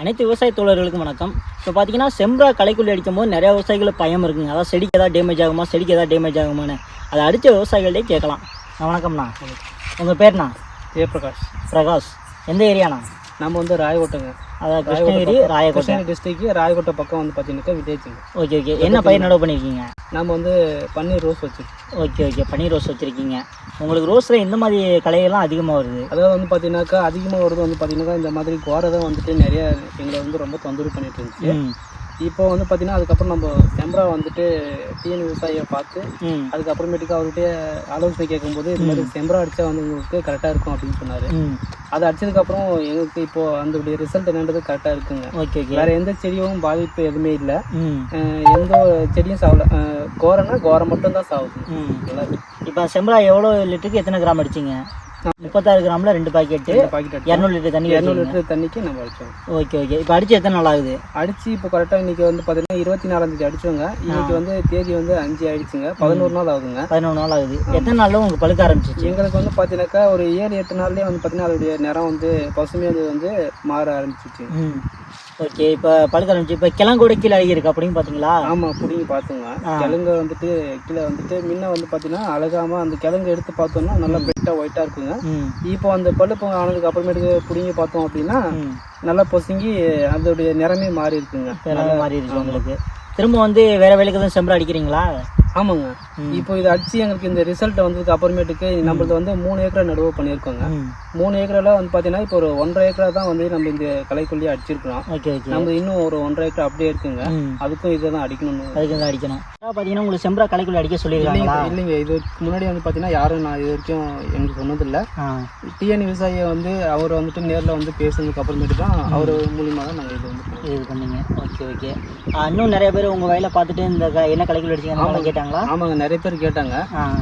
அனைத்து விவசாய தோழர்களுக்கும் வணக்கம். இப்போ பார்த்தீங்கன்னா செம்பரா களைக்குள்ளி அடிக்கும் போது நிறைய விவசாயிகளுக்கு பயம் இருக்குங்க. அதாவது செடிக்கு ஏதாவது டேமேஜ் ஆகுமா செடிக்கு ஏதாவது டேமேஜ் ஆகுமான்னு. அதை அடித்த விவசாயிகள்டே கேட்கலாம். வணக்கம்ண்ணா. உங்கள் பேர்ண்ணா? ஜெயபிரகாஷ். பிரகாஷ். எந்த ஏரியாண்ணா நம்ம வந்து ராயகோட்டைங்க அதாவது கிருஷ்ணகிரி ராயக்கோட்டை கிருஷ்ணகிரி டிஸ்ட்ரிக்ட் ராயகோட்டை பக்கம் வந்து பார்த்தீங்கன்னாக்கா வில்லேஜுங்க ஓகே ஓகே. என்ன பயிர் நடவு பண்ணியிருக்கீங்க நம்ம வந்து பன்னீர் ரோஸ் வச்சுருக்கோம். Okay okay. பன்னீர் ரோஸ் வச்சுருக்கீங்க. உங்களுக்கு ரோஸில் எந்த மாதிரி களையெல்லாம் அதிகமாக வருது? அதாவது வந்து பார்த்தீங்கன்னாக்கா அதிகமாக வருது வந்து பார்த்தீங்கன்னாக்கா இந்த மாதிரி கோரை தான் வந்துட்டு நிறைய எங்களை வந்து ரொம்ப தொந்தரவு பண்ணிட்டு இருந்துச்சு. ம். இப்போ வந்து பார்த்தீங்கன்னா அதுக்கப்புறம் நம்ம செம்பரா வந்துட்டு டிஎன் விவசாயியை பார்த்து அதுக்கப்புறமேட்டுக்கு அவர்கிட்ட ஆலோசனை கேட்கும்போது இது மாதிரி செம்பரா அடிச்சா வந்து உங்களுக்கு கரெக்டாக இருக்கும் அப்படின்னு சொன்னார். அதை அடிச்சதுக்கப்புறம் எங்களுக்கு இப்போ அந்த ரிசல்ட் என்னன்றது கரெக்டாக இருக்குங்க. ஓகே வேற எந்த செடியும் பாதிப்பு எதுவுமே இல்லை. எந்த செடியும் சாவல அஹ் கோரைனா கோரை மட்டும் தான் சாகுது ம். நல்லா இருக்கு. இப்போ செம்பரா எவ்வளோ லிட்டருக்கு எத்தனை கிராம் அடிச்சிங்க? முப்பத்தாறு கிராமில் ரெண்டு பாக்கெட்டு பாக்கெட் இரநூறு லிட்டர் தண்ணி இரநூறு லிட்டர் தண்ணிக்கு நம்ம அடிச்சோம் ஓகே ஓகே இப்போ அடிச்சு எத்தனை நாள் ஆகுது? அடிச்சு இப்போ கரெக்டாக இன்னைக்கு வந்து பார்த்தீங்கன்னா இருபத்தி நாலாம் தேதி அடிச்சோங்க. இன்னைக்கு வந்து தேதி வந்து அஞ்சு ஆயிடுச்சுங்க. பதினோரு நாள் ஆகுதுங்க. பதினொன்று நாள் ஆகுது. எத்தனை நாளில் உங்களுக்கு பழுக்க ஆரம்பிச்சிச்சு? எங்களுக்கு வந்து பார்த்தீங்கன்னாக்கா ஒரு ஏழு எட்டு நாள்லயே வந்து பார்த்தீங்கன்னா அதோடைய நிறம் வந்து பசுமையாக வந்து மாற ஆரம்பிச்சிச்சு. ஓகே இப்போ பழுக்க ஆரம்பிச்சு இப்போ கிழங்கூட கீழே இருக்கு அப்படின்னு பார்த்தீங்களா ஆமா பிடிங்கி பார்த்துங்க கிழங்கு வந்துட்டு கீழே வந்துட்டு முன்ன வந்து பார்த்தீங்கன்னா அழகாம அந்த கிழங்கு எடுத்து பார்த்தோம்னா நல்லா பெட்டாக ஒயிட்டாக இருக்குங்க. இப்போ அந்த பழுப்பு ஆனதுக்கு அப்புறமேட்டுக்கு பிடுங்கி பார்த்தோம் அப்படின்னா நல்லா பொசுங்கி அதோடைய நிறமே மாறி இருக்குங்க மாறி இருக்கு உங்களுக்கு. திரும்ப வந்து வேற வேலைக்கு தான் செம்பரா அடிக்கிறீங்களா? ஆமாங்க. இப்போ இது அடிச்சு எங்களுக்கு இந்த ரிசல்ட் வந்ததுக்கு அப்புறமேட்டுக்கு நம்மளது வந்து மூணு ஏக்கரா நடுவு பண்ணியிருக்கோங்க. மூணு ஏக்கரால வந்து பார்த்தீங்கன்னா இப்போ ஒரு ஒன்றரை ஏக்கரா தான் வந்து நம்ம இந்த கலைக்குள்ளேயே அடிச்சிருக்கிறோம். நம்ம இன்னும் ஒரு ஒன்றரை ஏக்கர் அப்படியே இருக்குங்க. அதுக்கும் இதை தான் அடிக்கணும்னு. அதுக்கு தான் அடிக்கணும். பார்த்தீங்கன்னா உங்களுக்கு செம்பரா களைக்குள்ள அடிக்க சொல்லியிருக்காங்களா? இல்லைங்க இதுக்கு முன்னாடி வந்து பார்த்தீங்கன்னா யாரும் நான் இது வரைக்கும் எனக்கு சொன்னதில்லை. டிஎன் விவசாயியை வந்து அவர் வந்துட்டு நேரில் வந்து பேசுனதுக்கு அப்புறமேட்டு தான் அவர் மூலியமாக தான் நாங்கள் இது. இது பண்ணீங்க. ஓகே ஓகே இன்னும் நிறைய பேர் உங்கள் வயலை பார்த்துட்டு இந்த க- என்ன களைக்குள்ள அடிச்சீங்க கேட்டாங்களா? ஆமாங்க நிறைய பேர் கேட்டாங்க.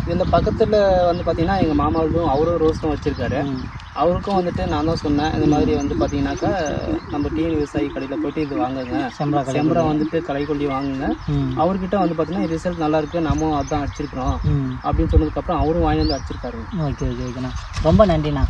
இதில் பக்கத்தில் வந்து பார்த்தீங்கன்னா எங்கள் மாமாவும் அவரும் ரோஸ் தான் வச்சுருக்காரு. அவருக்கும் வந்துட்டு நான் தான் சொன்னேன். இந்த மாதிரி வந்து பார்த்தீங்கன்னாக்கா நம்ம டிஎன் விவசாயி கடையில் போயிட்டு இது வாங்குங்க. செம்பரா களை செம்பரம் வந்துட்டு களைக்கொல்லி வாங்குங்க. அவர்கிட்ட வந்து பார்த்தீங்கன்னா ரிசல்ட் நல்லா இருக்கு. நம்மளும் அதான் அடிச்சிருக்கிறோம். அப்படின்னு சொன்னதுக்கப்புறம் அவரும் வாங்கி வந்து அடிச்சிருக்காரு. ஓகே ஓகே ஓகேண்ணா ரொம்ப நன்றிண்ணா.